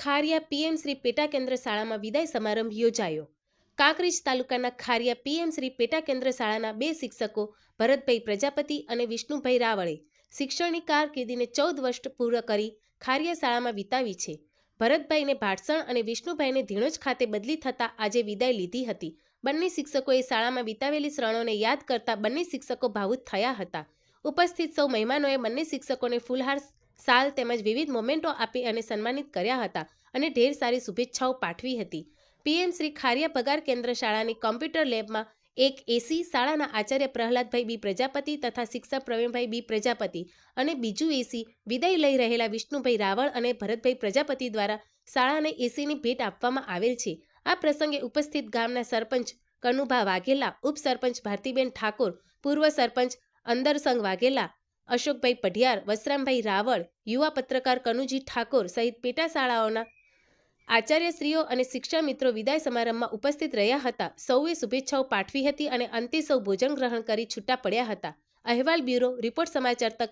ખારિયા PM Shri પેટા કેન્દ્ર શાળામાં વિદાય સમારંભ યોજાયો. કાંકરેજ તાલુકાના ખારિયા પીએમ શ્રી પેટા કેન્દ્ર શાળાના બે શિક્ષકો ભરતભાઈ પ્રજાપતિ અને વિષ્ણુભાઈ રાવળે શિક્ષણની કારકિર્દીને ચૌદ વર્ષ પૂર્ણ કરી ખારિયા શાળામાં વિતાવી છે. ભરતભાઈને ભાટસણ અને વિષ્ણુભાઈને ધીણોજ ખાતે બદલી થતાં આજે વિદાય લીધી હતી. બંને શિક્ષકોએ શાળામાં વિતાવેલી શ્રણોને યાદ કરતા બંને શિક્ષકો ભાવુક થયા હતા. ઉપસ્થિત સૌ મહેમાનોએ બંને શિક્ષકોને ફૂલહાર શાલ તેમજ વિવિધ મોમેન્ટો આપી અને સન્માનિત કર્યા હતા અને ઢેર સારી શુભેચ્છાઓ પાઠવી હતી. પીએમ શ્રી ખારિયા પગાર કેન્દ્ર શાળાની કોમ્પ્યુટર લેબમાં એક એસી શાળાના આચાર્ય પ્રહલાદભાઈ બી પ્રજાપતિ તથા શિક્ષક પ્રવીણભાઈ બી પ્રજાપતિ અને બીજું એસી વિદાય લઈ રહેલા વિષ્ણુભાઈ રાવળ અને ભરતભાઈ પ્રજાપતિ દ્વારા શાળાને એસીની ભેટ આપવામાં આવેલ છે. આ પ્રસંગે ઉપસ્થિત ગામના સરપંચ કનુભા વાઘેલા, ઉપસરપંચ ભારતીબેન ઠાકોર, પૂર્વ સરપંચ અંદરસંગ વાઘેલા અશોકભાઈ પઢિયાર, વસરામભાઈ રાવળ, યુવા પત્રકાર કનુજી ઠાકોર સહિત પેટા શાળાઓના આચાર્યશ્રીઓ અને શિક્ષણ મિત્રો વિદાય સમારંભમાં ઉપસ્થિત રહ્યા હતા. સૌએ શુભેચ્છાઓ પાઠવી હતી અને અંતે સૌ ભોજન ગ્રહણ કરી છૂટા પડ્યા હતા. અહેવાલ બ્યુરો, રિપોર્ટ સમાચાર તક